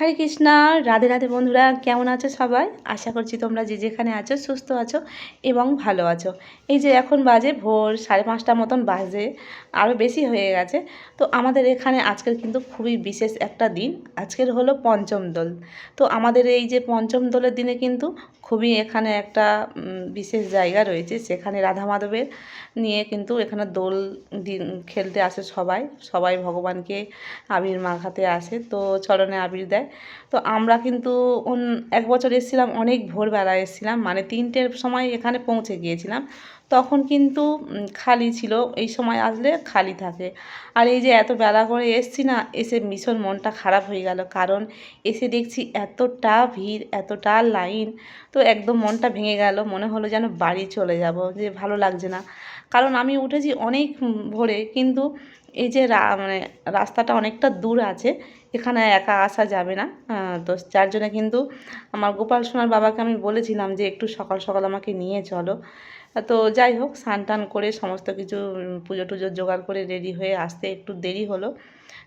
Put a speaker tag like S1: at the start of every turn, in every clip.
S1: হরে কৃষ্ণা, রাধে রাধে বন্ধুরা, কেমন আছো সবাই? আশা করছি তোমরা যে যেখানে আছো সুস্থ আছো এবং ভালো আছো। এই যে এখন বাজে ভোর, সাড়ে পাঁচটা মতন বাজে আরও বেশি হয়ে গেছে। তো আমাদের এখানে আজকের কিন্তু খুবই বিশেষ একটা দিন। আজকের হলো পঞ্চম দোল। তো আমাদের এই যে পঞ্চম দোলের দিনে কিন্তু খুবই এখানে একটা বিশেষ জায়গা রয়েছে। সেখানে রাধা মাধবের নিয়ে কিন্তু এখানে দোল দিন খেলতে আসে সবাই। সবাই ভগবানকে আবির মাখাতে আসে। তো চরণে আবির দেয়। তো আমরা কিন্তু এক বছর এসেছিলাম, অনেক ভোরবেলা এসেছিলাম মানে তিনটের সময় এখানে পৌঁছে গিয়েছিলাম। তখন কিন্তু খালি ছিল, এই সময় আসলে খালি থাকে। আর এই যে এত বেলা করে এসছি না, এসে ভীষণ মনটা খারাপ হয়ে গেল, কারণ এসে দেখছি এতটা ভিড়, এতটা লাইন, তো একদম মনটা ভেঙে গেল, মনে হলো যেন বাড়ি চলে যাব, যে ভালো লাগছে না। কারণ আমি উঠেছি অনেক ভোরে, কিন্তু এই যে মানে রাস্তাটা অনেকটা দূর আছে, এখানে একা আসা যাবে না। তো যার জন্য কিন্তু আমার গোপাল সোনার বাবাকে আমি বলেছিলাম যে একটু সকাল সকাল আমাকে নিয়ে চলো। তো যাই হোক, স্নান টান করে সমস্ত কিছু পুজো টুজো জোগাড় করে রেডি হয়ে আসতে একটু দেরি হলো।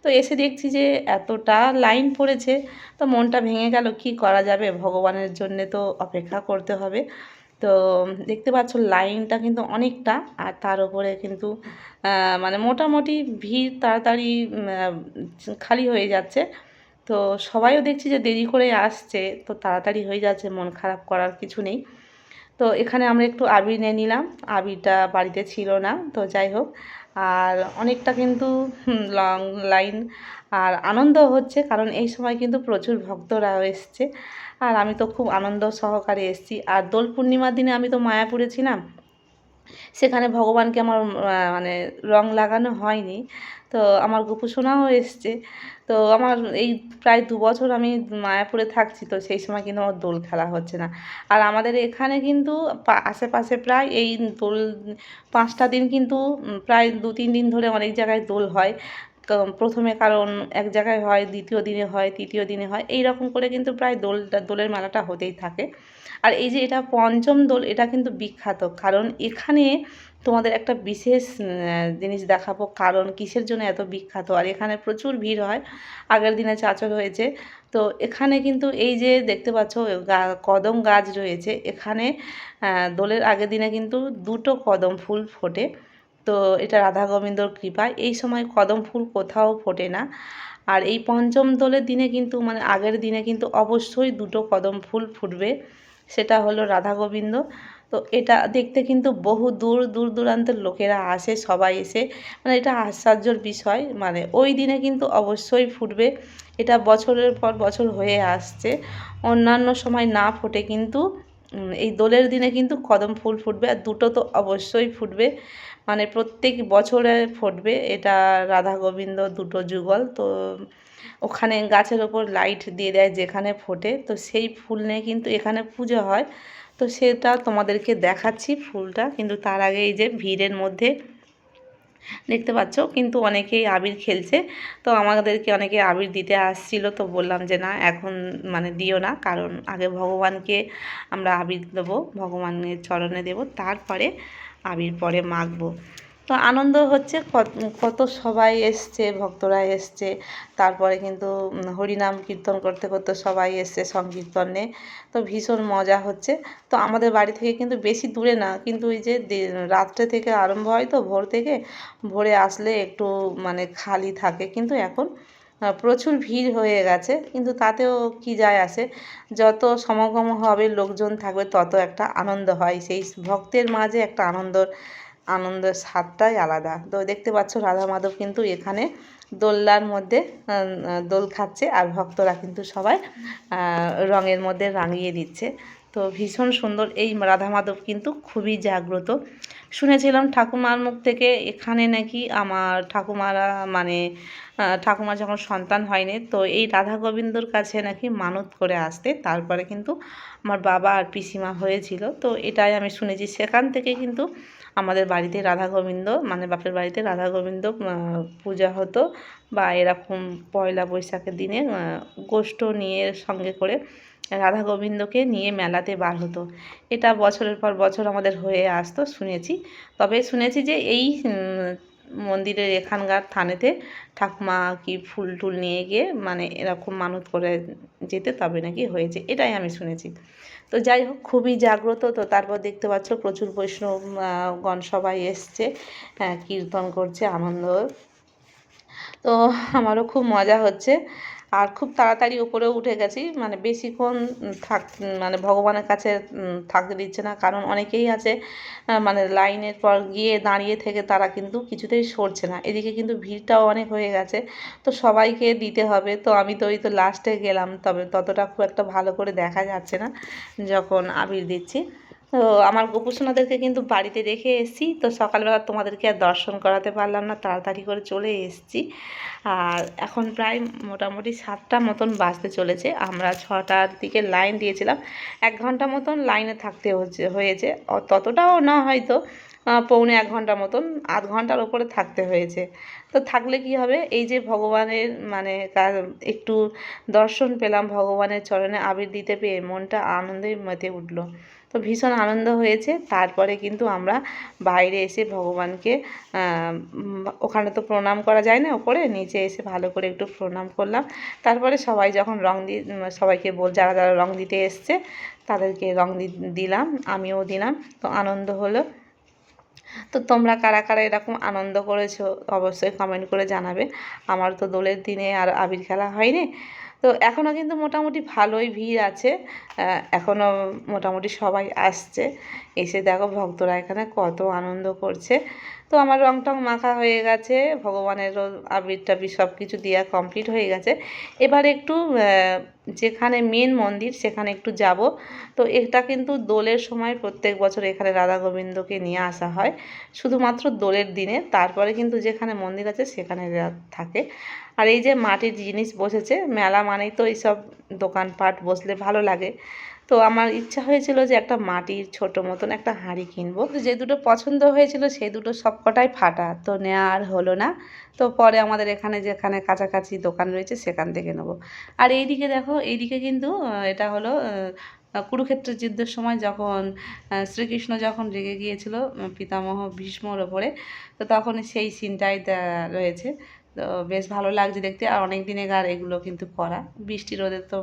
S1: তো এসে দেখছি যে এতটা লাইন পড়েছে, তো মনটা ভেঙে গেল, কি করা যাবে? ভগবানের জন্যে তো অপেক্ষা করতে হবে। তো দেখতে পাচ্ছ লাইনটা কিন্তু অনেকটা, আর তার উপরে কিন্তু মানে মোটামুটি ভিড় তাড়াতাড়ি খালি হয়ে যাচ্ছে। তো সবাইও দেখছি যে দেরি করে আসছে, তো তাড়াতাড়ি হয়ে যাচ্ছে, মন খারাপ করার কিছু নেই। তো এখানে আমরা একটু আবির নিয়ে নিলাম, আবিরটা বাড়িতে ছিল না, তো যাই হোক। আর অনেকটা কিন্তু লং লাইন আর আনন্দ হচ্ছে, কারণ এই সময় কিন্তু প্রচুর ভক্তরাও এসছে। আর আমি তো খুব আনন্দ সহকারে এসেছি। আর দোল পূর্ণিমার দিনে আমি তো মায়াপুরে ছিলাম। সেখানে ভগবানকে আমার মানে রং লাগানো হয়নি। তো আমার গোপুসোনাও এসছে। তো আমার এই প্রায় দু বছর আমি মায়াপুরে থাকছি, তো সেই সময় কিন্তু আমার দোল খেলা হচ্ছে না। আর আমাদের এখানে কিন্তু আশেপাশে প্রায় এই দোল, পাঁচটা দিন কিন্তু প্রায় দু তিন দিন ধরে অনেক জায়গায় দোল হয়। প্রথমে কারণ এক জায়গায় হয়, দ্বিতীয় দিনে হয়, তৃতীয় দিনে হয়, এই রকম করে কিন্তু প্রায় দোলটা, দোলের মেলাটা হতেই থাকে। আর এই যে এটা পঞ্চম দোল, এটা কিন্তু বিখ্যাত। কারণ এখানে তোমাদের একটা বিশেষ জিনিস দেখাবো, কারণ কিসের জন্য এত বিখ্যাত? আর এখানে প্রচুর ভিড় হয়, আগের দিনে চাচর হয়েছে। তো এখানে কিন্তু এই যে দেখতে পাচ্ছ কদম গাছ রয়েছে। এখানে দোলের আগের দিনে কিন্তু দুটো কদম ফুল ফোটে। তো এটা রাধা গোবিন্দর কৃপায় এই সময় কদম ফুল কোথাও ফোটে না। আর এই পঞ্চম দোলের দিনে কিন্তু মানে আগের দিনে কিন্তু অবশ্যই দুটো কদম ফুল ফুটবে। সেটা হলো রাধা গোবিন্দ। তো এটা দেখতে কিন্তু বহু দূর দূর দূরান্তের লোকেরা আসে, সবাই এসে। মানে এটা আশ্চর্যর বিষয়। মানে ওই দিনে কিন্তু অবশ্যই ফুটবে। এটা বছরের পর বছর হয়ে আসছে। অন্যান্য সময় না ফোটে কিন্তু এই দোলের দিনে কিন্তু কদম ফুল ফুটবে আর দুটো তো অবশ্যই ফুটবে। মানে প্রত্যেক বছরে ফুটবে। এটা রাধা গোবিন্দ দুটো যুগল। তো ওখানে গাছের ওপর লাইট দিয়ে দেয় যেখানে ফোটে। তো সেই ফুল নিয়ে কিন্তু এখানে পুজো হয়। তো সেটা তোমাদেরকে দেখাচ্ছি ফুলটা। কিন্তু তার আগে এই যে ভিড়ের মধ্যে দেখতে পাচ্ছ? কিন্তু অনেকেই আবির খেলছে। তো আমাদেরকে অনেকে আবির দিতে আসছিল, তো বললাম যে না, এখন মানে দিও না, কারণ আগে ভগবানকে আমরা আবির দেবো, ভগবানের চরণে দেব, তারপরে আবির পরে মাখবো। তো আনন্দ হচ্ছে কত সবাই এসছে, ভক্তরা এসছে। তারপরে কিন্তু হরিনাম কীর্তন করতে করতে সবাই এসছে সংকীর্তনে। তো ভীষণ মজা হচ্ছে। তো আমাদের বাড়ি থেকে কিন্তু বেশি দূরে না, কিন্তু ওই যে রাত্রে থেকে আরম্ভ হয় তো ভোর থেকে। ভোরে আসলে একটু মানে খালি থাকে। কিন্তু এখন প্রচুর ভিড় হয়ে গেছে। কিন্তু তাতেও কি যায় আসে, যত সমাগম হবে, লোকজন থাকবে, তত একটা আনন্দ হয়। সেই ভক্তের মাঝে একটা আনন্দর আনন্দের স্বাদটাই আলাদা। তো দেখতে পাচ্ছ রাধা মাধব কিন্তু এখানে দোল্লার মধ্যে দোল খাচ্ছে আর ভক্তরা কিন্তু সবাই রঙের মধ্যে রাঙিয়ে দিচ্ছে। তো ভীষণ সুন্দর এই রাধা মাধব কিন্তু খুবই জাগ্রত। শুনেছিলাম ঠাকুমার মুখ থেকে এখানে নাকি আমার ঠাকুমারা মানে আহ, ঠাকুমার যখন সন্তান হয়নি তো এই রাধা গোবিন্দর কাছে নাকি মানত করে আসতে। তারপরে কিন্তু আমার বাবা আর পিসিমা হয়েছিল। তো এটাই আমি শুনেছি। সেখান থেকে কিন্তু আমাদের বাড়িতে রাধা গোবিন্দ মানে বাপের বাড়িতে রাধা গোবিন্দ পূজা হতো বা এরকম পয়লা বৈশাখের দিনে গোষ্ঠ নিয়ে সঙ্গে করে রাধা গোবিন্দকে নিয়ে মেলাতে বার হতো এটা বছরের পর বছর আমাদের হয়ে আসতো শুনেছি। তবে শুনেছি যে এই মন্দিরের এখানকার থানেতে ঠাকুমা কি ফুল টুল নিয়ে গিয়ে মানে এরকম মানত করে যেতে তবে নাকি হয়েছে এটাই আমি শুনেছি। তো যাই হোক খুবই জাগ্রত তো তারপর দেখতে পাচ্ছ প্রচুর বৈষ্ণব আহ, গণ সবাই এসছে হ্যাঁ, কীর্তন করছে আনন্দ। তো আমারও খুব মজা হচ্ছে। আর খুব তাড়াতাড়ি উপরে উঠে গেছি। মানে বেশিক্ষণ থাক মানে ভগবানের কাছে থাকতে দিচ্ছে না। কারণ অনেকেই আছে মানে লাইনের পর গিয়ে দাঁড়িয়ে থেকে তারা কিন্তু কিছুতেই সরছে না। এদিকে কিন্তু ভিড়টাও অনেক হয়ে গেছে। তো সবাইকে দিতে হবে। তো আমি তো ওই তো লাস্টে গেলাম। তবে ততটা খুব একটা ভালো করে দেখা যাচ্ছে না, যখন আবির দিচ্ছি। তো আমার গোপুসোনাদেরকে কিন্তু বাড়িতে রেখে এসেছি। তো সকালবেলা তোমাদেরকে আর দর্শন করাতে পারলাম না, তাড়াতাড়ি করে চলে এসেছি। আর এখন প্রায় মোটামুটি সাতটা মতন বাজতে চলেছে। আমরা ছটার দিকে লাইন দিয়েছিলাম। এক ঘণ্টা মতন লাইনে থাকতে হচ্ছে, হয়েছে। ততটাও না হয়তো পৌনে এক ঘণ্টা মতন, আধ ঘণ্টার ওপরে থাকতে হয়েছে। তো থাকলে কি হবে? এই যে ভগবানের মানে একটু দর্শন পেলাম, ভগবানের চরণে আবির দিতে পেয়ে মনটা আনন্দে মেতে উঠল। তো ভীষণ আনন্দ হয়েছে। তারপরে কিন্তু আমরা বাইরে এসে ভগবানকে ওখানে তো প্রণাম করা যায় না ওপরে নিচে এসে ভালো করে একটু প্রণাম করলাম। তারপরে সবাই যখন রং উম, সবাইকে বল যারা যারা রং দিতে এসছে তাদেরকে রং দি- দিলাম আমিও দিলাম তো আনন্দ হলো। তো তোমরা কারা কারা এরকম আনন্দ করেছ অবশ্যই কমেন্ট করে জানাবে। আমার তো দোলের দিনে আর আবির খেলা হয়নি। তো এখনও কিন্তু মোটামুটি ভালোই ভিড় আছে। এখনও মোটামুটি সবাই আসছে। এসে দেখো ভক্তরা এখানে কত আনন্দ করছে। তো আমার রং টং মাখা হয়ে গেছে ভগবানেরও আবির টাবির সব কিছু দেওয়া কমপ্লিট হয়ে গেছে। এবার একটু যেখানে মেন মন্দির সেখানে একটু যাব। তো এটা কিন্তু দোলের সময় প্রত্যেক বছর এখানে রাধা গোবিন্দকে নিয়ে আসা হয়। শুধুমাত্র দোলের দিনে, তারপরে কিন্তু যেখানে মন্দির আছে সেখানে থাকে। আর এই যে মাটির জিনিস বসেছে, মেলা মানেই তো এইসব দোকানপাট বসলে ভালো লাগে। তো আমার ইচ্ছা হয়েছিল যে একটা মাটির ছোট মতন একটা হাঁড়ি কিনবো। তো যে দুটো পছন্দ হয়েছিল সেই দুটো সবকটাই ফাটা তো নেওয়া আর হলো না। তো পরে আমাদের এখানে যেখানে কাছাকাছি দোকান রয়েছে সেখান থেকে নেব। আর এইদিকে দেখো এইদিকে কিন্তু এটা হলো আহ, কুরুক্ষেত্রের যুদ্ধের সময় যখন শ্রীকৃষ্ণ যখন রেগে গিয়েছিল পিতামহ ভীষ্মর ওপরে তো তখন সেই সিনটাই রয়েছে। তো বেশ ভালো লাগছে দেখতে। আর অনেক দিনেকার এগুলো কিন্তু করা। বৃষ্টি, রোদে তো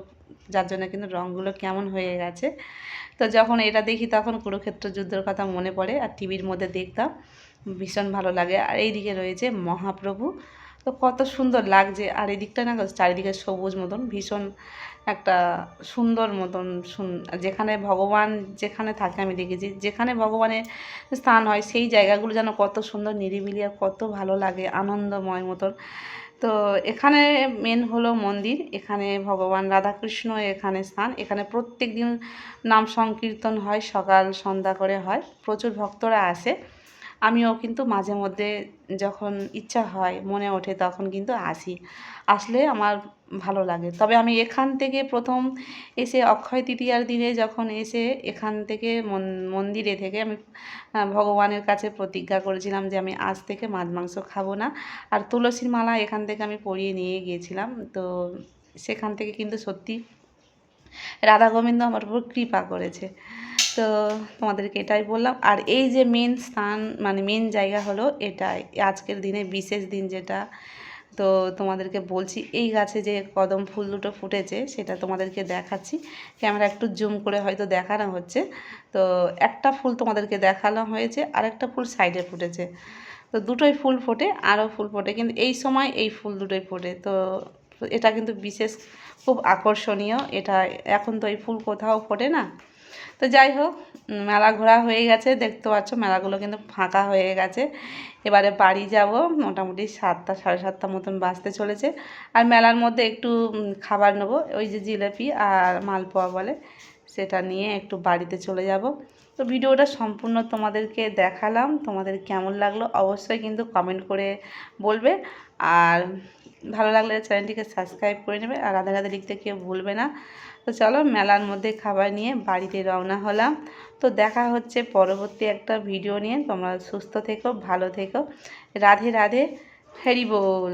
S1: যার জন্য কিন্তু রঙগুলো কেমন হয়ে গেছে। তো যখন এটা দেখি তখন কুরুক্ষেত্র যুদ্ধের কথা মনে পড়ে আর টিভির মধ্যে দেখতাম। ভীষণ ভালো লাগে। আর এইদিকে রয়েছে মহাপ্রভু। তো কত সুন্দর লাগছে। আর এদিকটা না চারিদিকে সবুজ মতন। ভীষণ একটা সুন্দর মতন যেখানে ভগবান যেখানে থাকে আমি দেখেছি, যেখানে ভগবানের স্থান হয় সেই জায়গাগুলো যেন কত সুন্দর নিরিবিলি আর কত ভালো লাগে, আনন্দময় মতন। তো এখানে মেন হলো মন্দির, এখানে ভগবান রাধাকৃষ্ণ এখানে স্থান, এখানে প্রত্যেক দিন নাম সংকীর্তন হয়, সকাল সন্ধ্যা করে হয়, প্রচুর ভক্তরা আসে। আমিও কিন্তু মাঝে মধ্যে যখন ইচ্ছা হয়, মনে ওঠে তখন কিন্তু আসি। আসলে আমার ভালো লাগে। তবে আমি এখান থেকে প্রথম এসে অক্ষয় তৃতীয়ার দিনে যখন এসে এখান থেকে মন- মন্দিরে থেকে আমি ভগবানের কাছে প্রতিজ্ঞা করেছিলাম যে আমি আজ থেকে মাছ, মাংস খাব না। আর তুলসীর মালা এখান থেকে আমি পরিয়ে নিয়ে গিয়েছিলাম। তো সেখান থেকে কিন্তু সত্যি রাধা গোবিন্দ আমার উপর কৃপা করেছে। তো তোমাদেরকে এটাই বললাম। আর এই যে মেন স্থান মানে মেন জায়গা হলো এটাই। আজকের দিনে বিশেষ দিন যেটা, তো তোমাদেরকে বলছি, এই গাছে যে কদম ফুল দুটো ফুটেছে, সেটা তোমাদেরকে দেখাচ্ছি। ক্যামেরা একটু জুম করে হয়তো দেখানো হচ্ছে। তো একটা ফুল তোমাদেরকে দেখানো হয়েছে আর একটা ফুল সাইডে ফুটেছে। তো দুটোই ফুল ফোটে, আরও ফুল ফোটে। কিন্তু এই সময় এই ফুল দুটোই ফোটে। তো এটা কিন্তু বিশেষ খুব আকর্ষণীয়। এটা এখন তো এই ফুল কোথাও ফোটে না। তো যাই হোক মেলা ঘোরা হয়ে গেছে, দেখতে পাচ্ছ মেলাগুলো কিন্তু ফাঁকা হয়ে গেছে। এবারে বাড়ি যাব, মোটামুটি সাতটা, সাড়ে সাতটা মতন বাঁচতে চলেছে। আর মেলার মধ্যে একটু খাবার নেব, ওই যে জিলেপি আর মালপোয়া বলে, সেটা নিয়ে একটু বাড়িতে চলে যাব। তো ভিডিওটা সম্পূর্ণ তোমাদেরকে দেখালাম, তোমাদের কেমন লাগল অবশ্যই কিন্তু কমেন্ট করে বলবে। আর ভালো লাগলে চ্যানেলটিকে সাবস্ক্রাইব করে নেবে, আর রাধা রাধা লিখতে কেউ ভুলবে না। তো চলো মেলার মধ্যে খাবার নিয়ে বাড়িতে রওনা হলাম। তো দেখা হচ্ছে পরবর্তী একটা ভিডিও নিয়ে। তোমরা সুস্থ থেকো, ভালো থেকো। রাধে রাধে হ্যারি বল।